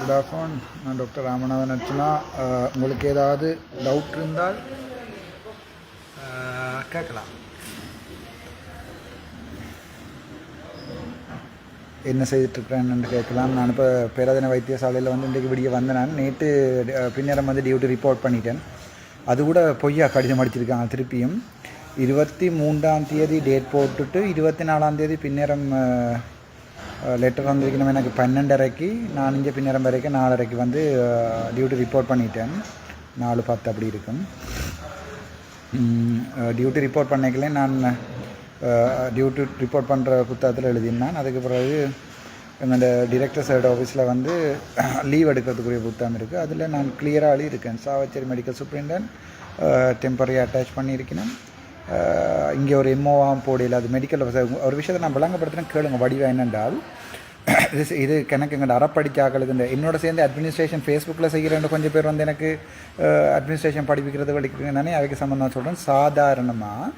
Good afternoon நான் doctor Ramanathan Archana. உங்களுக்கு ஏதாவது டவுட் இருந்தால் கேட்கலாம். என்ன செய்துட்ருக்கிறேன்னு கேட்கலாம். நான் இப்போ பேராதன வைத்தியசாலையில் வந்து இன்றைக்கு விடிய வந்தேன். நான் நேற்று பின்னரம் வந்து டியூட்டி ரிப்போர்ட் பண்ணிட்டேன். அது கூட பொய்யா கடிதம் அடிச்சிருக்காங்க திருப்பியும். இருபத்தி மூன்றாம் தேதி டேட் போட்டுட்டு இருபத்தி நாலாம் தேதி பின்னரம் லெட்டர் வந்திருக்கணும். எனக்கு பன்னெண்டரைக்கு நான் இங்கே பின்னரம் வரைக்கும் நாலரைக்கு வந்து டியூட்டி ரிப்போர்ட் பண்ணிட்டேன். நாலு பத்து அப்படி இருக்கும். டியூட்டி ரிப்போர்ட் பண்ணிக்கல. நான் டியூட்டி ரிப்போர்ட் பண்ணுற புத்தகத்தில் எழுதினான் அதுக்கு பிறகு எங்களோட டிரெக்டர் சைடு ஆஃபீஸில் வந்து லீவ் எடுக்கிறதுக்குரிய புத்தகம் இருக்குது அதில் நான் கிளியராக எழுதியிருக்கேன். Chavakachcheri medical superintendent temporary attach பண்ணியிருக்கேன் இங்கே ஒரு எம்ஓவாம் போடையில் அது மெடிக்கல் ஒரு விஷயத்தை நான் விளங்கப்படுத்துகிறேன் கேளுங்க. வடிவம் என்னென்றால் இது இது கணக்கு எங்கள்ட அறப்படிச்சாக்களுக்கு இந்த என்னோட சேர்ந்து அட்மினிஸ்ட்ரேஷன் ஃபேஸ்புக்கில் செய்கிறேன் கொஞ்சம் பேர் வந்து எனக்கு அட்மினிஸ்ட்ரேஷன் படிப்பிக்கிறது வலிக்கிறேன் அதுக்கு சம்மந்தம் சொல்கிறேன் சாதாரணமாக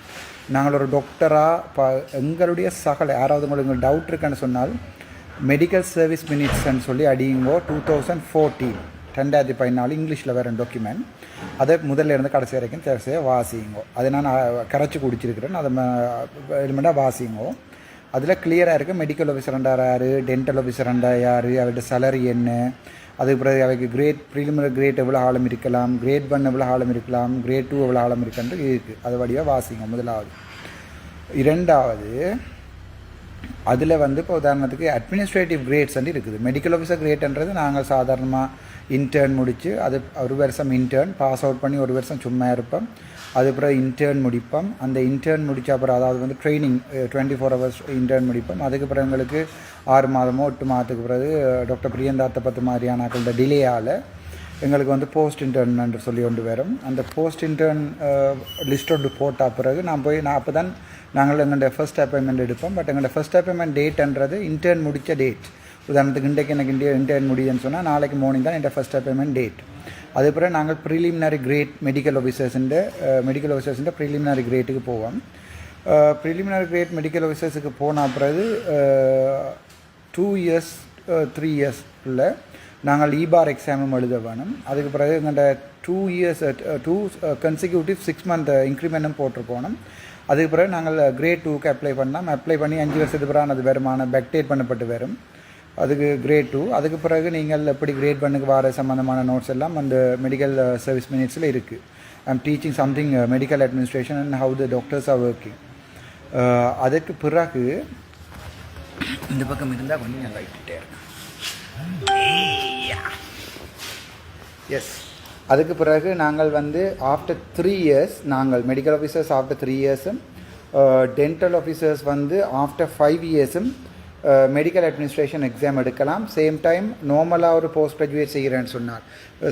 நாங்கள் ஒரு டாக்டராக ப எங்களுடைய சகல யாராவது உங்களுக்கு டவுட் இருக்குன்னு சொன்னால் மெடிக்கல் சர்வீஸ் மினிட்ஸ்ன்னு சொல்லி அடியுங்கோ டூ தௌசண்ட் ஃபோர்டீன் ரெண்டாயிரத்தி பதினாலு இங்கிலீஷில் வேறு டாக்குமெண்ட் அதை முதல்ல இருந்து கடைசி வரைக்கும் தேவையாக வாசிங்கோ. அதை நான் கரைச்சி குடிச்சிருக்கிறேன். அதை எலிமெண்ட்டாக வாசிங்கோ. அதில் கிளியராக இருக்குது மெடிக்கல் ஆஃபீஸர் யார் டென்டல் ஆஃபீஸர் யார் அவர்கிட்ட சேலரி என்ன அதுக்கு பிறகு அவைக்கு கிரேட் ப்ரிலிமினரி கிரேட் எவ்வளோ ஆழம் இருக்கலாம் கிரேட் ஒன் எவ்வளோ ஆழம் இருக்கலாம் கிரேட் டூ எவ்வளோ ஆழம் இருக்குன்றது இருக்குது அது வழியாக வாசிங்க முதலாவது. இரண்டாவது அதில் வந்து இப்போ உதாரணத்துக்கு அட்மினிஸ்ட்ரேட்டிவ் கிரேட்ஸ் வந்து இருக்குது. மெடிக்கல் ஆஃபீஸர் கிரேட்ன்றது நாங்கள் சாதாரணமாக இன்டர்ன் முடித்து அது ஒரு வருஷம் இன்டர்ன் பாஸ் அவுட் பண்ணி ஒரு வருஷம் சும்மா இருப்போம். அதுக்கப்புறம் இன்டர்ன் முடிப்போம். அந்த இன்டர்ன் முடித்த அப்புறம் அதாவது வந்து training twenty four hours intern முடிப்போம். அதுக்கப்புறம் எங்களுக்கு ஆறு மாதமோ எட்டு மாதத்துக்கு பிறகு டாக்டர் பிரியந்தாத்த பத்து மாதிரியான டிலே டிலேயால் எங்களுக்கு வந்து போஸ்ட் இன்டர்ன் என்று சொல்லி கொண்டு வரும். அந்த போஸ்ட் இன்டர்ன் லிஸ்ட் ஒன்று போட்டால் பிறகு நான் போய் நான் அப்போ தான் நாங்கள் எங்களுடைய ஃபஸ்ட் அப்பாயின்மெண்ட் எடுப்போம். பட் எங்களுடைய ஃபஸ்ட் அப்பாயின்மெண்ட் டேட்ன்றது இன்டர்ன் முடித்த டேட் உதாரணத்துக்கு இன்றைக்கு எனக்கு இந்தியா இன்டர்ன் முடியுதுன்னு சொன்னால் நாளைக்கு மார்னிங் தான் என் ஃபர்ஸ்ட் அப்பாயின்மெண்ட் டேட் அது பிறகு நாங்கள் ப்ரீலிமினரி கிரேட் மெடிக்கல் ஆஃபீஸர்ஸுன்ற மெடிக்கல் ஆஃபீஸர்ஸுன்ற ப்ரீலிமினரி கிரேட்டுக்கு போவோம். ப்ரிலிமினரி கிரேட் மெடிக்கல் ஆஃபீஸர்ஸுக்கு போன பிறகு டூ இயர்ஸ் த்ரீ இயர்ஸ்க்குள்ள நாங்கள் இபார் எக்ஸாமும் எழுத வேணும். அதுக்கு பிறகு எங்கள்கிட்ட two years two consecutive six month இன்க்ரிமெண்ட்டும் போட்டு போனோம் அதுக்கு பிறகு நாங்கள் கிரேட் டூக்கு அப்ளை பண்ணோம் அப்ளை பண்ணி அஞ்சு வருஷத்துக்கு பிறகு அது வருமான பெக்டேட் பண்ணப்பட்டு வரும். அதுக்கு கிரேட் டூ அதுக்கு பிறகு நீங்கள் எப்படி கிரேட் பண்ணுக்கு வர சம்மந்தமான நோட்ஸ் எல்லாம் அந்த மெடிக்கல் சர்வீஸ் மினிட்ஸில் இருக்குது I'm teaching something medical administration and how the doctors are working அதுக்கு பிறகு இந்த பக்கம் இருந்தால் கொஞ்சம் நல்லா இட்டுட்டே இருக்கேன் எஸ் அதுக்கு பிறகு நாங்கள் வந்து ஆஃப்டர் த்ரீ இயர்ஸ் நாங்கள் மெடிக்கல் ஆஃபீஸர்ஸ் ஆஃப்டர் த்ரீ இயர்ஸும் டென்டல் ஆஃபீஸர்ஸ் வந்து ஆஃப்டர் ஃபைவ் இயர்ஸும் மெடிக்கல் அட்மினிஸ்ட்ரேஷன் எக்ஸாம் எடுக்கலாம். சேம் டைம் நார்மலாக ஒரு போஸ்ட் கிராஜுவேட் செய்கிறேன்னு சொன்னார்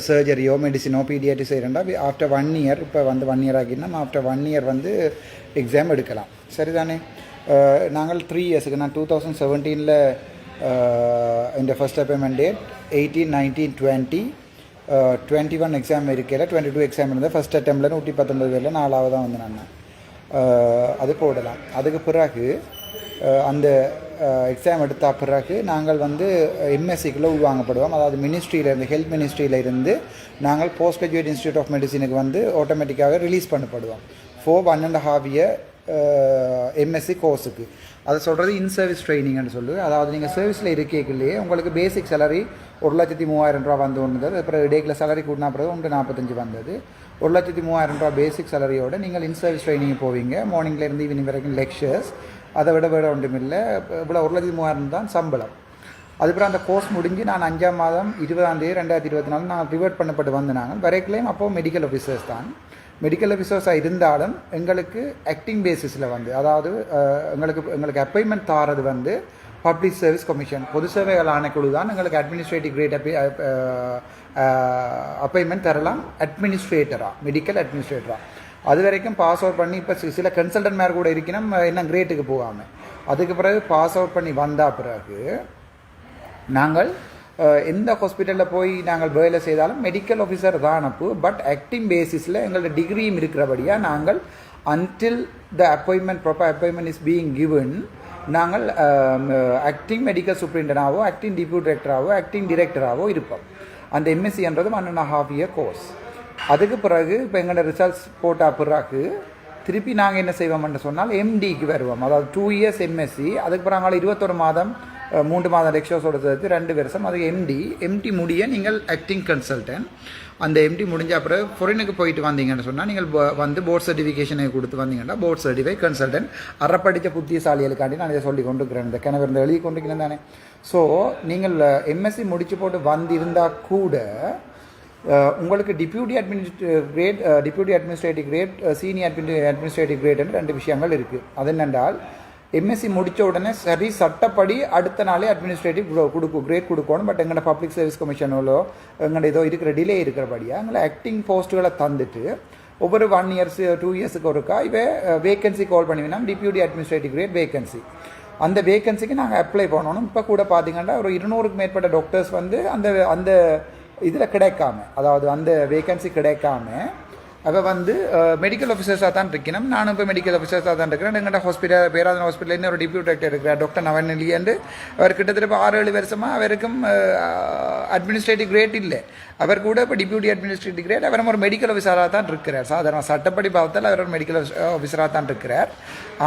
சர்ஜரியோ மெடிசினோ பிடிஆர்டி செய்கிறேன்டா ஆஃப்டர் ஒன் இயர் இப்போ வந்து ஒன் இயர் ஆகினா ஆஃப்டர் ஒன் இயர் வந்து எக்ஸாம் எடுக்கலாம். சரிதானே? நாங்கள் த்ரீ இயர்ஸுக்கு நான் டூ தௌசண்ட் செவன்டீனில் இந்த first appointment date eighteen nineteen twenty twenty one exam இருக்கையில் டுவெண்ட்டி டூ எக்ஸாம் இருந்தது. ஃபஸ்ட் அட்டம்ப்டில் நூற்றி பத்தொன்பது பேரில் நாலாவது தான் வந்து நான் uh, அது போடலாம். அதுக்கு பிறகு uh, அந்த uh, எக்ஸாம் எடுத்த பிறகு நாங்கள் வந்து எம்எஸ்சிக்குள்ளே உள்வாங்கப்படுவோம். அதாவது மினிஸ்ட்ரியில் இருந்து ஹெல்த் மினிஸ்ட்ரியில் இருந்து நாங்கள் போஸ்ட் கிராஜுவேட் இன்ஸ்டியூட் ஆஃப் மெடிசினுக்கு வந்து ஆட்டோமேட்டிக்காக release பண்ணப்படுவோம். For one and half year MSc கோர்ஸுக்கு அதை சொல்கிறது இன் சர்வீஸ் ட்ரைனிங்னு சொல்லு அதாவது நீங்கள் சர்வீஸில் இருக்கேக்குள்ளேயே உங்களுக்கு பேசிக் சேலரி ஒரு லட்சத்தி மூவாயிரம் ரூபா வந்து ஒன்று அப்புறம் டேக்கில் சேலரி கூட்டினா பிறகு ஒன்று நாற்பத்தஞ்சு வந்தது. ஒரு லட்சத்தி மூவாயிரம் ரூபா பேசிக் சேலரியோடு நீங்கள் இன் சர்வீஸ் ட்ரைனிங் போவீங்க. மார்னிங்லேருந்து ஈவினிங் வரைக்கும் லெக்சர்ஸ் அதை விட விட ஒன்றுமில்லை இவ்வளோ ஒரு லட்சத்தி மூவாயிரம் தான் சம்பளம். அதுக்கப்புறம் அந்த கோர்ஸ் முடிஞ்சு நான் அஞ்சாம் மாதம் இருபதாம் தேதி ரெண்டாயிரத்தி இருபத்தி நாலு நான் ரிவர்ட் பண்ணப்பட்டு வந்தாங்க வரைக்கும் அப்போ மெடிக்கல் ஆஃபீஸர்ஸ் தான். மெடிக்கல் ஆஃபீஸர்ஸாக இருந்தாலும் எங்களுக்கு ஆக்டிங் பேசிஸில் வந்து அதாவது எங்களுக்கு எங்களுக்கு அப்பாயின்மெண்ட் தாரது வந்து பப்ளிக் சர்வீஸ் கமிஷன் பொது சேவைகள் ஆணைக்குழு தான் எங்களுக்கு அட்மினிஸ்ட்ரேட்டிவ் கிரேட் அப்பி அப்பாயின்மெண்ட் தரலாம். அட்மினிஸ்ட்ரேட்டராக மெடிக்கல் அட்மினிஸ்ட்ரேட்டராக அது வரைக்கும் பாஸ் அவுட் பண்ணி இப்போ சில கன்சல்டன்ட் மேர் கூட இருக்கணும் என்ன கிரேட்டுக்கு போகாமல் அதுக்கு பிறகு பாஸ் அவுட் பண்ணி வந்த பிறகு நாங்கள் எந்த ஹாஸ்பிட்டலில் போய் நாங்கள் வேலை செய்தாலும் மெடிக்கல் ஆஃபீஸர் தான் அனுப்பு. பட் ஆக்டிங் பேசிஸில் எங்களோட டிகிரியும் இருக்கிறபடியாக நாங்கள் until the appointment proper appointment is being given நாங்கள் ஆக்டிங் மெடிக்கல் சூப்பரிண்டனாவோ ஆக்டிங் டிப்யூட் டிரெக்டராகவோ ஆக்டிங் டிரெக்டராகவோ இருப்போம். அந்த எம்எஸ்சின்றது one and half year course அதுக்கு பிறகு இப்போ எங்களோட ரிசல்ட்ஸ் போட்ட பிறகு திருப்பி நாங்கள் என்ன செய்வோம்னு சொன்னால் எம்டிக்கு வருவோம். அதாவது டூ இயர்ஸ் எம்எஸ்சி அதுக்கு பிறகு நாங்கள் இருபத்தொரு மாதம் மூன்று மாதம் லெக்சர்ஸோட சேர்த்து ரெண்டு வருஷம். அது எம்டி எம்டி முடிய நீங்கள் ஆக்டிங் கன்சல்டன்ட் அந்த எம்டி முடிஞ்ச அப்புறம் ஃபொரினுக்கு போயிட்டு வந்தீங்கன்னு சொன்னால் நீங்கள் வந்து போர்ட் சர்டிஃபிகேஷனை கொடுத்து வந்தீங்கன்னா போர்ட் சர்டிஃபை கன்சல்டன்ட் அறப்படித்த புத்திசாலிகளுக்காண்டி நான் இதை சொல்லி கொண்டுக்கிறேன் இந்த கிணவர் இந்த எழுதி கொண்டுக்கிறேன் தானே. ஸோ நீங்கள் எம்எஸ்சி முடிச்சு போட்டு வந்திருந்தால் கூட உங்களுக்கு deputy administrative grade deputy administrative grade senior administrative கிரேட்னு ரெண்டு விஷயங்கள் இருக்குது அது என்னென்றால் எம்எஸ்சி முடித்த உடனே சரி சட்டப்படி அடுத்த நாளே அட்மினிஸ்ட்ரேட்டிவ் கொடுக்கும் கிரேட் கொடுக்கணும். பட் எங்களோட பப்ளிக் சர்வீஸ் கமிஷனோ எங்களோட ஏதோ இருக்கிற டிலே இருக்கிறபடியாக எங்களை ஆக்டிங் போஸ்ட்டுகளை தந்துட்டு ஒவ்வொரு ஒன் இயர்ஸ் டூ இயர்ஸுக்கு ஒருக்கா இவ வேகன்சி கால் பண்ணுவீங்கன்னா டிப்யூட்டி அட்மினிஸ்ட்ரேட்டிவ் கிரேட் வேகன்சி அந்த வேகன்சிக்கு நாங்கள் அப்ளை பண்ணணும். இப்போ கூட பார்த்தீங்கன்னா ஒரு இருநூறுக்கு மேற்பட்ட டாக்டர்ஸ் வந்து அந்த அந்த இதில் கிடைக்காம அதாவது அந்த வேகன்சி கிடைக்காம அப்போ வந்து மெடிக்கல் ஆஃபீஸர்ஸாக தான் இருக்கணும். நானும் இப்போ மெடிக்கல் ஆஃபீஸர்ஸாக தான் இருக்கிறேன். எங்கள்கிட்ட ஹாஸ்பிட்டல் பேராதன ஹாஸ்பிட்டல் இன்னொரு டிப்யூட் டாக்டர் இருக்கிறார் டாக்டர் நவநெல்லியண்டு அவர் கிட்டத்தட்ட இப்போ ஆறு ஏழு வருஷமாக அவருக்கும் அட்மினிஸ்ட்ரேட்டிவ் கிரேட் இல்லை. அவர் கூட இப்போ டிப்யூட்டி அட்மினிஸ்ட்ரேட்டிவ் கிரேட் அவர் ஒரு மெடிக்கல் ஆஃபீஸராக தான் இருக்கிறார். சாதாரண சட்டப்படி பார்த்தால் அவர் ஒரு மெடிக்கல் ஆஃபீஸராக தான் இருக்கிறார்.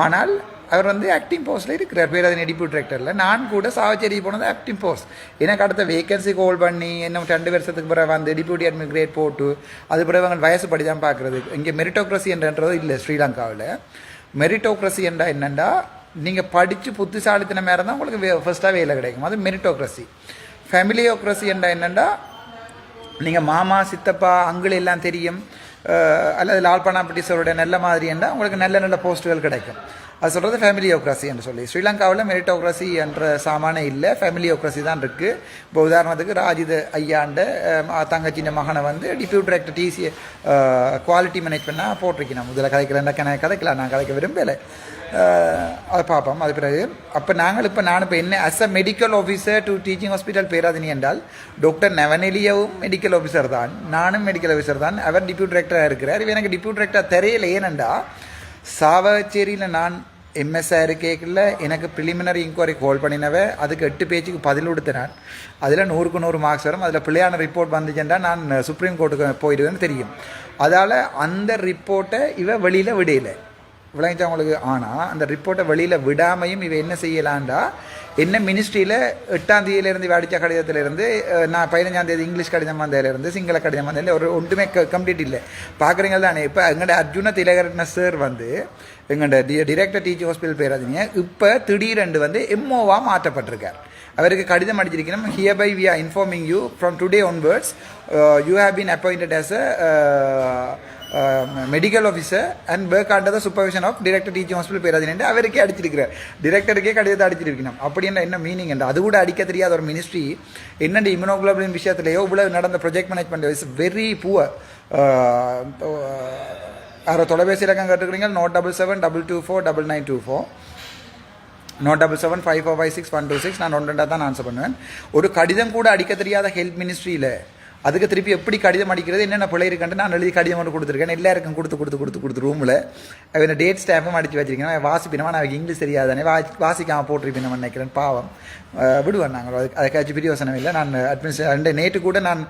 ஆனால் அவர் வந்து ஆக்டிங் போஸ்ட்டில் இருக்கிறார். பேராதனை டிப்யூட் டிரெக்டரில் நான் கூட சாவச்சேரி போனது ஆக்டிங் போஸ்ட் எனக்கு அடுத்த வேகன்சி கால் பண்ணி இன்னும் ரெண்டு வருஷத்துக்கு பிறகு வந்து டிப்யூட்டி அட்மின் கிரேட் போட்டு அது பிறகு அவங்க வயசு படி தான் பார்க்குறது. இங்கே மெரிட்டோக்ரஸி என்றது இல்லை ஸ்ரீலங்காவில். மெரிட்டோக்ரஸி என்றால் என்னென்னா நீங்கள் படித்து புத்திசாலித்தின மேலே தான் உங்களுக்கு ஃபஸ்ட்டாக வேலை கிடைக்கும். அது மெரிட்டோக்ரஸி ஃபேமிலியோக்ரஸி என்றால் என்னென்னா நீங்கள் மாமா சித்தப்பா அங்கிள் எல்லாம் தெரியும். அல்லது லால்பனா பிரிட்டிஷரோட நல்ல மாதிரி என்றால் உங்களுக்கு நல்ல நல்ல போஸ்ட்டுகள் கிடைக்கும். அது சொல்கிறது ஃபேமிலியோக்ரஸி என்று சொல்லி. ஸ்ரீலங்காவில் மெரிட்டோக்ராசி என்ற சாமானே இல்லை. ஃபேமிலியோக்ரஸி தான் இருக்குது இப்போ உதாரணத்துக்கு ராஜித ஐயாண்ட தங்கச்சின மகனை வந்து டிப்யூட் டைரக்டர் டிசி குவாலிட்டி மேனேஜ்மெண்ட்டாக போட்டிருக்கணும். இதில் கதைக்கலன்னா கண கதைக்கலாம் நான் கதைக்க விரும்பலை. அதை பார்ப்போம். அது பிறகு அப்போ நாங்கள் இப்போ நான் இப்போ என்ன as a medical officer to teaching hospital Peradeniya என்றால் டாக்டர் நவநெலியவும் மெடிக்கல் ஆஃபீஸர் தான். நானும் மெடிக்கல் ஆஃபீஸர் தான். அவர் டிப்யூட் டைரக்டராக இருக்கிறார். எனக்கு டிப்யூட் டைரக்டர் தெரியல ஏனெண்டா சாவச்சேரியில் நான் எம்எஸ்ஆர் இருக்கேக்கில் எனக்கு ப்ரிலிமினரி இன்கொயரி கால் பண்ணினவ அதுக்கு எட்டு பேஜுக்கு பதில் கொடுத்தனான் அதில் நூறுக்கு நூறு மார்க்ஸ் வரும். அதில் பிள்ளையான ரிப்போர்ட் வந்துச்சுன்னா நான் சுப்ரீம் கோர்ட்டுக்கு போயிடுவேன்னு தெரியும். அதால் அந்த ரிப்போர்ட்டை இவ வெளியில் விடையில விளங்கிச்சவங்களுக்கு ஆனால் அந்த ரிப்போர்ட்டை வெளியில் விடாமையும் இவ என்ன செய்யலான்டா என்ன மினிஸ்ட்ரியில் எட்டாம் தேதியிலேருந்து வாடிச்ச கடிதத்திலேருந்து நான் பதினஞ்சாம் தேதி இங்கிலீஷ் கடிதம் வந்ததுலேருந்து சிங்கள கடிதம் வந்ததில் ஒரு ஒன்றுமே கம்ப்ளீட் இல்லை. பார்க்குறீங்க தானே? இப்போ எங்களோட அர்ஜுன திலகரட்ன சார் வந்து எங்களோட D director teaching hospital Peradeniya இப்போ திடீரெண்டு வந்து எம்ஓவாக மாற்றப்பட்டிருக்கார். அவருக்கு கடிதம் அடிச்சிருக்கணும். Here by we are informing you from today onwards you have been appointed as a medical officer and work under the supervision of director teaching hospital Peradeniya அவருக்கே அடிச்சிருக்கிறார். டிரெக்டருக்கே கடிதத்தை அடிச்சிருக்கணும். அப்படின்ற என்ன மீனிங் என்று? அது கூட அடிக்க தெரியாத ஒரு மினிஸ்ட்ரி என்னென்ன இம்யூனோகுளோபின் விஷயத்திலேயோ இவ்வளவு நடந்த project management is very poor யாரோ தொலைபேசி இலக்கம் கேட்டுக்கிறீங்க nought double seven double two four double nine two four nought double seven five four five six one two six நான் ஒன்று தான் ஆன்சர் பண்ணுவேன். ஒரு கடிதம் கூட அடிக்க தெரியாத ஹெல்த் மினிஸ்ட்ரியில் அதுக்கு திருப்பி எப்படி கடிதம் அடிக்கிறது என்னென்ன பிள்ளை இருக்குன்ட்டு நான் எழுதி கடிதம் ஒன்று கொடுத்துருக்கேன். எல்லாருக்கும் கொடுத்து கொடுத்து கொடுத்து கொடுத்து ரூமில் அவன் டேட் ஸ்டாம்பும் அடித்து வச்சிருக்கேன் அவன் வாசிப்பினவன். அவன் இங்கிலீஷ் தெரியாதானே. வா வாசிக்காமல் போட்டிருப்பேன் நினைக்கிறேன். பாவம். விடுவேன் நாங்கள் அதுக்கு அதுக்காச்சும் பிரியோசனம் இல்லை. நான் அட்மினிஸ்ட்ரே ரெண்டு நேற்று கூட நான்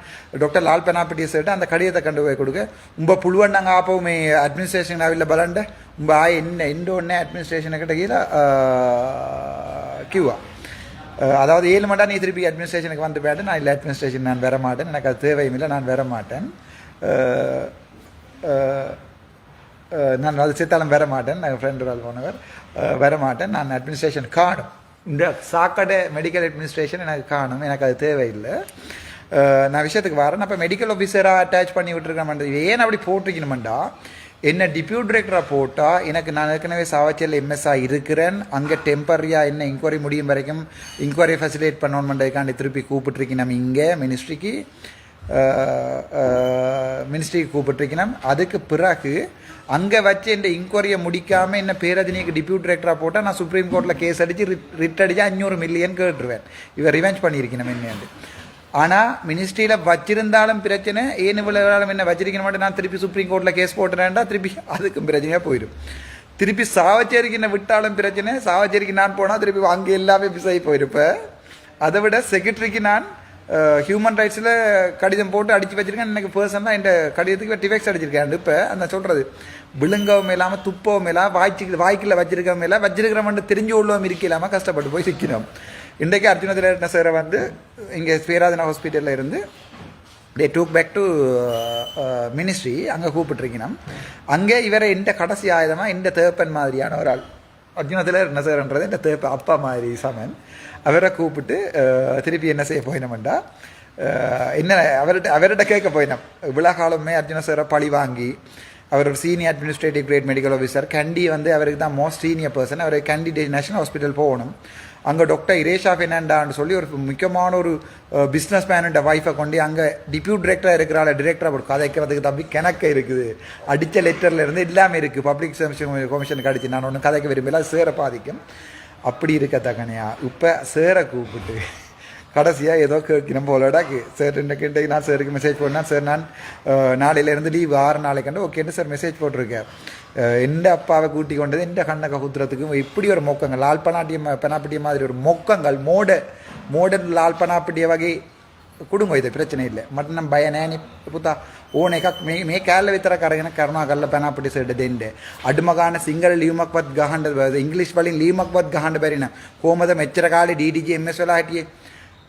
டாக்டர் லால் பெனாப்பட்டி சொல்லிட்டு அந்த கடிதத்தை கண்டு போய் கொடுக்க. உம்ப புழுவன் நாங்கள் ஆப்பவுமே அட்மினிஸ்ட்ரேஷன் அவையில் பலண்ட உம்ப ஆய் என்ன எந்த ஒன்றே அட்மினிஸ்ட்ரேஷனை கிட்ட கீழே கியூவா அதாவது ஏழு மண்டா நீ திருப்பி அட்மினிஸ்ட்ரேஷனுக்கு வந்து போயிட்டு நான் இல்லை அட்மினிஸ்ட்ரேஷன் நான் வர மாட்டேன் எனக்கு அது தேவையும் இல்லை நான் வர மாட்டேன் நான் அது சித்தாலும் வர மாட்டேன் நான் ஃப்ரெண்டு ஒரு ஆள் போனவர். வர மாட்டேன் நான் அட்மினிஸ்ட்ரேஷன் காணும். இந்த சாக்கடை மெடிக்கல் அட்மினிஸ்ட்ரேஷன் எனக்கு காணும். எனக்கு அது தேவையில்லை. நான் விஷயத்துக்கு வரேன். அப்போ மெடிக்கல் ஆஃபீஸராக அட்டாச் பண்ணி விட்டுருக்கேன் ஏன் அப்படி போட்டிருக்கணுமெண்டா என்ன டிப்யூட் டிரெக்டராக போட்டால் எனக்கு நான் ஏற்கனவே சாவச்சியில் எம்எஸ்ஆ இருக்கிறேன். அங்கே டெம்பரரியாக என்ன இன்கொயரி முடியும் வரைக்கும் இன்கொயரி ஃபெசிலேட் பண்ணணுன்றதுக்காண்டி திருப்பி கூப்பிட்ருக்கணும் இங்கே மினிஸ்ட்ரிக்கு மினிஸ்ட்ரிக்கு கூப்பிட்டுருக்கணும் அதுக்கு பிறகு அங்கே வச்சு இந்த இன்கொயரியை முடிக்காமல் என்ன பேரதினிக்கு டிப்யூட் டிரெக்டராக போட்டால் நான் சுப்ரீம் கோர்ட்டில் கேஸ் அடித்து ரிட் ரிட் அடித்து அஞ்சூறு மில்லியன் கேட்டுருவேன். இவர் ரிவெஞ்ச் பண்ணியிருக்கணும் என்னண்டு ஆனால் மினிஸ்ட்ரியில் வச்சிருந்தாலும் பிரச்சனை ஏன் இவ்வளவு என்ன வச்சிருக்க மாட்டேன் நான் திருப்பி சுப்ரீம் கோர்ட்டில் கேஸ் போட்டுறேன்டா திருப்பி அதுக்கும் பிரச்சனையாக போயிடும். திருப்பி சாவச்சேரிக்கு என்ன விட்டாலும் பிரச்சனை சாவச்சேரிக்கு நான் போனால் திருப்பி அங்கே எல்லாமே மிஸ் ஆகி போயிருப்பேன் அதை விட செக்ரட்டரிக்கு நான் ஹியூமன் ரைட்ஸில் கடிதம் போட்டு அடித்து வச்சிருக்கேன். எனக்கு பர்சனாக இந்த கடிதத்துக்கு டிஃபெக்ஸ் அடிச்சிருக்கேன் இப்போ அந்த சொல்கிறது விழுங்கவும் இல்லாமல் துப்பவும் இல்லாமல் வாய்ச்சி வாய்க்கில் வச்சிருக்கவும் இல்லை வச்சிருக்கிறவன் தெரிஞ்சு உள்ளவும் இருக்க இல்லாமல் கஷ்டப்பட்டு போய் சிக்கணும் இன்றைக்கு அர்ஜுன என்ன சேர வந்து இங்கே ஸ்ரீராதனா ஹாஸ்பிட்டலில் இருந்து they took back to ministry uh, uh, அங்கே கூப்பிட்டுருக்கணும். அங்கே இவரை இந்த கடைசி ஆயுதமாக இந்த தேப்பன் மாதிரியான ஒரு ஆள் அர்ஜுனத்தில் என்ன செய்கிறன்றது இந்த தேப்ப அப்பா மாதிரி சமன். அவரை கூப்பிட்டு uh, திருப்பி என்ன செய்ய போயினோம்டா என்ன அவர்கிட்ட அவர்கிட்ட கேட்க போயினோம். இவ்வளோ காலமே அர்ஜுன சாரை பழி வாங்கி அவர் ஒரு senior administrative grade medical officer Kandy வந்து அவருக்கு தான் மோஸ்ட் சீனியர் பர்சன் அவர் கண்டி நேஷனல் ஹாஸ்பிட்டல் போகணும். அங்கே டாக்டர் இரேஷா ஃபெர்னாண்டான்னு சொல்லி ஒரு முக்கியமான ஒரு பிஸ்னஸ் மேனுன்ற ஒய்ஃபை கொண்டு அங்கே டிப்யூட் டிரெக்டராக இருக்கிறாள் டிரெக்டராக ஒரு கதைக்கிறதுக்கு தம்பி கிணக்க இருக்குது. அடித்த லெட்டரில் இருந்து எல்லாமே இருக்குது பப்ளிக் சர்வீஸ் கமிஷனுக்கு அடிச்சு நான் ஒன்று கதைக்க விரும்பல. சேர பாதிக்கும். அப்படி இருக்க தகனையா இப்போ சேர கூப்பிட்டு கடைசியாக ஏதோ கேட்கணும் போலடா சார் கிட்ட நான் சாருக்கு மெசேஜ் போட்டேன் சார் நான் அஹ், நாளையிலேருந்து லீவ் ஆறு நாளைக்கு ஓகேன்னு சார் மெசேஜ் போட்டிருக்கேன் அஹ், எந்த அப்பாவை கூட்டி கொண்டது எந்த கண்ணை ககுத்துறதுக்கும் இப்படி ஒரு மொக்கங்கள் லால் பனாட்டிய பெனாப்பிட்டிய மாதிரி ஒரு மொக்கங்கள் மோட மோடர்ன் லால் பனாப்பிட்டிய வகை கொடுங்க இது பிரச்சனை இல்லை මට නම් බය නෑනේ පුතා ඕන එකක් මේ මේ කෑල්ල විතර කරගෙන කරනවා කරලා පැන අපිට සෙඩ දෙන්න අඩුම ගාන සිංහල ලියුමක්වත් ගහන්න ඉංග්‍රීසි වලින් ලියුමක්වත් ගහන්න බැරි නම් කොහමද මෙච්චර කාලේ DDG MS වෙලා හිටියේ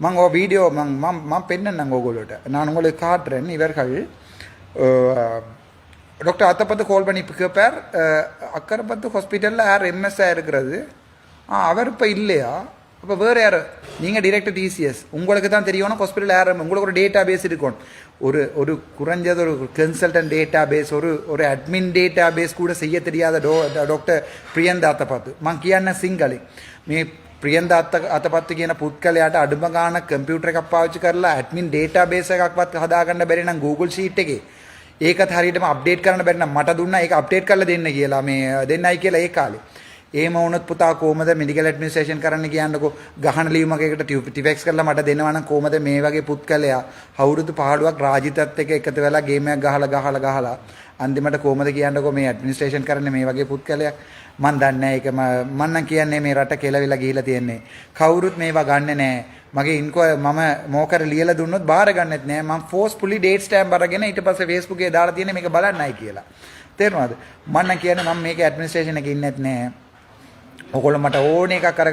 மங்க வீடியோ மங் மாம் மாம் பெண்ணு நாங்கள் உங்களோட நான் உங்களுக்கு காட்டுறேன். இவர்கள் டாக்டர் அத்தை பார்த்து கால் பண்ணி கேட்பார் அக்கறை பார்த்து ஹாஸ்பிட்டலில் யார் எம்எஸ்ஸாக இருக்கிறது? ஆ அவர் இப்போ இல்லையா? அப்போ வேறு யார்? நீங்கள் டிரெக்டர் டிசிஎஸ் உங்களுக்கு தான் தெரியணும் ஹாஸ்பிட்டல் யார் உங்களுக்கு ஒரு டேட்டா பேஸ் இருக்கும். ஒரு ஒரு குறைஞ்சது ஒரு கன்சல்டன்ட் டேட்டா பேஸ் ஒரு ஒரு அட்மின் டேட்டா பேஸ் கூட செய்ய தெரியாத டோ டாக்டர் பிரியந்தாத்தை பார்த்து மா கியான சிங்காலி மே ප්‍රියන්ද අත්ත අතපත්තු කියන පුද්ගලයාට අඩුම ගාන කම්පියුටර් එකක් පාවිච්චි කරලා ඇඩ්මින් ඩේටාබේස් එකක්වත් හදාගන්න බැරි නම් Google Sheet එකේ. ඒකත් හරියටම අප්ඩේට් කරන්න බැරි නම් මට දුන්නා. ඒක අප්ඩේට් කරලා දෙන්න කියලා මේ දෙන්නයි කියලා ඒ කාලේ. එහෙම වුණොත් පුතා කොහමද මෙඩිකල් ඇඩ්මිනිස්ට්‍රේෂන් කරන්න කියන්නකෝ? ගහන ලියුමකකට ටිෆෙක්ස් කරලා මට දෙනවා නම් කොහමද මේ වගේ පුත්කලයා අවුරුදු 15ක් රාජිතත් එක්ක එකතු වෙලා ගේමයක් ගහලා ගහලා ගහලා. අන්තිමට කොහමද කියන්නකෝ මේ ඇඩ්මිනිස්ට්‍රේෂන් කරන්නේ මේ වගේ පුත්කලයක් මන් දන්නේ නැහැ ඒක. මම මම නම් කියන්නේ මේ රට කෙලවිලා ගිහිලා තියෙන්නේ. කවුරුත් මේවා ගන්නෙ නැහැ. මගේ ඉන්කෝ මම මෝකර ලියලා දුන්නොත් බාර ගන්නෙත් නෑ මම ෆෝස්ෆුලි ඩේට් ස්ටෑම්ප් අරගෙන ඊට පස්සේ Facebook එකේ දාලා තියෙන්නේ මේක බලන්නයි කියලා. තේරුණාද? මම නම් කියන්නේ මම මේක ඇඩ්මිනිස්ට්‍රේෂන් එකේ ඉන්නෙත් නෑ ඔයගොල්ලෝ මට ඕන එකක් අරගෙන